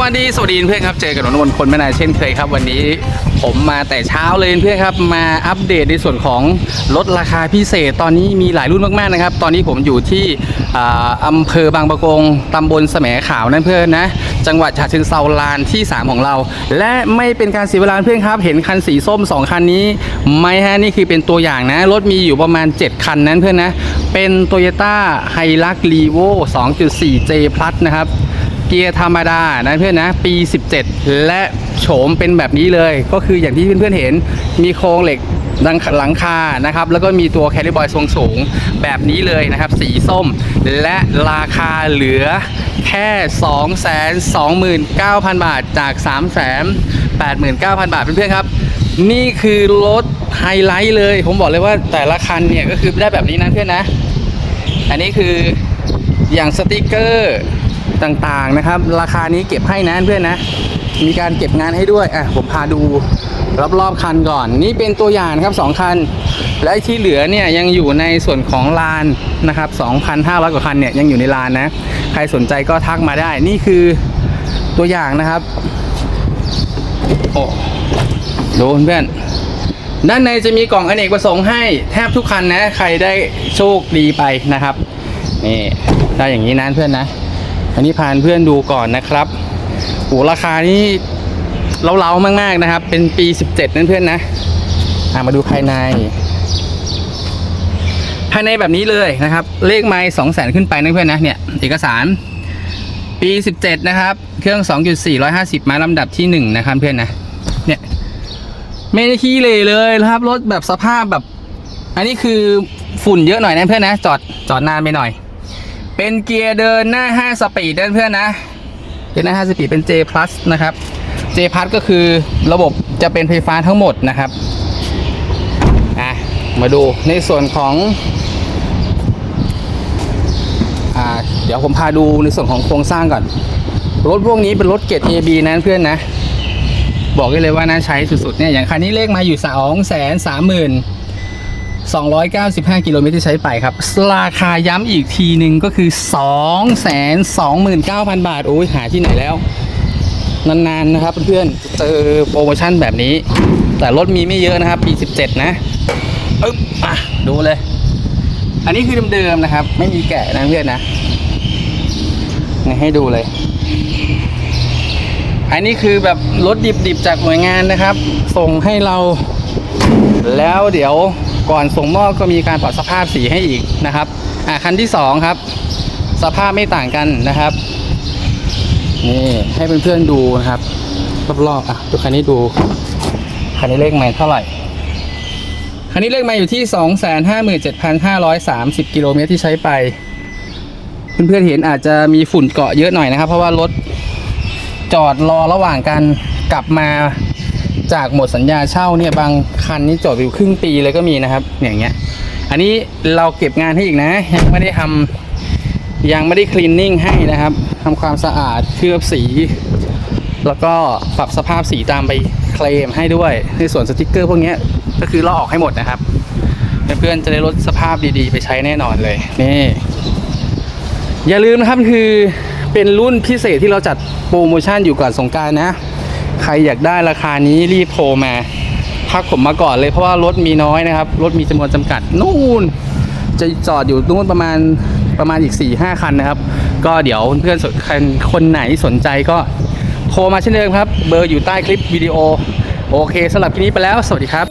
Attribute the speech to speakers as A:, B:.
A: วัสดีสวัสดีเพื่อนครับเจอกับหนนท์คนไม่นานเช่นเคยครับ วันนี้ผมมาแต่เช้าเลยเพื่อนครับมาอัปเดตในส่วนของลดราคาพิเศษ ตอนนี้มีหลายรุ่นมากๆนะครับ ตอนนี้ผมอยู่ที่อ่าอำเภอบางปะกงตำบลแสมขาวนั่นเพื่อนนะจังหวัดฉะเชิงเซาลานที่ 3 ของเรา และไม่เป็นการเสียเวลาเพื่อนครับเห็นคันสีส้ม 2 คันนี้ไหมฮะนี่คือเป็นตัวอย่างนะรถมีอยู่ประมาณ 7 คันนั้นเพื่อนนะเป็น Toyota h i l u x r e v o 2.4J Plus นะครับ เกียร์ธรรมดานะเพื่อนนะปี 17 และโฉมเป็นแบบนี้เลย ก็คืออย่างที่เพื่อนๆเห็นมีโครงเหล็กดังหลังคานะครับ แล้วก็มีตัวแคลิบอยทรงสูงแบบนี้เลยนะครับ สีส้ม และราคาเหลือแค่ 229,000 บาทจาก 389,000 บาทเพื่อนๆครับ นี่คือรถไฮไลท์เลย ผมบอกเลยว่าแต่ละคันเนี่ยก็คือได้แบบนี้นะเพื่อนนะ อันนี้คืออย่างสติกเกอร์ ต่างๆนะครับ ราคานี้เก็บให้นะเพื่อนนะ มีการเก็บงานให้ด้วยอะผมพาดูรอบๆคันก่อน นี่เป็นตัวอย่างครับสองคัน และที่เหลือเนี่ยยังอยู่ในส่วนของลานนะครับ 2,500 กว่าคันเนี่ยยังอยู่ในลานนะ ใครสนใจก็ทักมาได้ นี่คือตัวอย่างนะครับ โอ้โดูเพื่อนด้านในจะมีกล่องอเนกประสงค์ให้แทบทุกคันนะ ใครได้โชคดีไปนะครับนี่ได้อย่างนี้นะเพื่อนนะ อันนี้พานเพื่อนดูก่อนนะครับโหราคานี่เล้าๆมาก ๆนะครับ เป็นปี 17 นั่นเพื่อนนะอะมาดูภายใน ภายในแบบนี้เลยนะครับ เลขไม้2 0 0แสนขึ้นไปนะเพื่อนนะเนี่ยเอกสาร ปี 17 นะครับ เครื่อง 2.450 มาลำดับที่ 1 นะครับเพื่อนนะเนี่ยไม่ได้ขี้เลยเลยนะครับรถแบบสภาพแบบ อันนี้คือฝุ่นเยอะหน่อยนะเพื่อนนะ จอดจอดนานไปหน่อย เป็นเกียร์เดินหน้า 5 สปีดนะเพื่อนนะเป็นหน้า 5 สปีดเป็น J plus นะครับ J plus ก็คือระบบจะเป็นไฟฟ้าทั้งหมดนะครับอะมาดูในส่วนของอ่าเดี๋ยวผมพาดูในส่วนของโครงสร้างก่อน รถพวกนี้เป็นรถเกรด AB นะเพื่อนนะ บอกได้เลยว่าน่าใช้สุดๆเนี่ยอย่างคันนี้เลขมาอยู่2 3 3 0 0 0 295 กิโลเมตรที่ใช้ไปครับ ราคาย้ำอีกทีหนึ่งก็คือ 229,000 บาท โอ้ยหาที่ไหนแล้ว นานๆนะครับเพื่อนๆเจอโปรโมชั่นแบบนี้ แต่รถมีไม่เยอะนะครับปี 17 นะอึ๊บอะ ดูเลย อันนี้คือเดิมๆนะครับ ไม่มีแกะนะเพื่อนนะนี่ให้ดูเลย อันนี้คือแบบรถดิบๆจากหน่วยงานนะครับ ส่งให้เรา แล้วเดี๋ยว ก่อนส่งมอบก็มีการปรับสภาพสีให้อีกนะครับอะคันที่สองครับสภาพไม่ต่างกันนะครับนี่ให้เพื่อนๆดูนะครับรอบๆอะดูคันนี้ดูคันนี้เลขไม่เท่าไหร่คันนี้เลขมาอยู่ที่ 257,530 กิโลเมตรที่ใช้ไป เพื่อนๆเห็นอาจจะมีฝุ่นเกาะเยอะหน่อยนะครับ เพราะว่ารถจอดรอระหว่างการกลับมา จากหมดสัญญาเช่าเนี่ยบางคันนี่จอดอยู่ครึ่งปีเลยก็มีนะครับ อย่างเงี้ย อันนี้เราเก็บงานให้อีกนะ ยังไม่ได้ทำยังไม่ได้คลีนนิ่งให้นะครับทำความสะอาดเคลือบสี แล้วก็ปรับสภาพสีตามไปเคลมให้ด้วย ในส่วนสติกเกอร์พวกนี้ก็คือลอกออกให้หมดนะครับเพื่อนๆจะได้ลดสภาพดีๆ ไปใช้แน่นอนเลยนี่อย่าลืมนะครับคือเป็นรุ่นพิเศษที่เราจัดโปรโมชั่นอยู่ก่อนสงการนะ ใครอยากได้ราคานี้รีบโทรมาพักผมมาก่อนเลยเพราะว่ารถมีน้อยนะครับ รถมีจำนวนจำกัดนู่น จะจอดอยู่นู่นประมาณประมาณอีก4ี่ห้าคันนะครับ ก็เดี๋ยวเพื่อนคนคนไหนสนใจก็โทรมาเช่นเดิมครับ เบอร์อยู่ใต้คลิปวิดีโอ โอเคสำหรับคลิปนี้ไปแล้ว สวัสดีครับ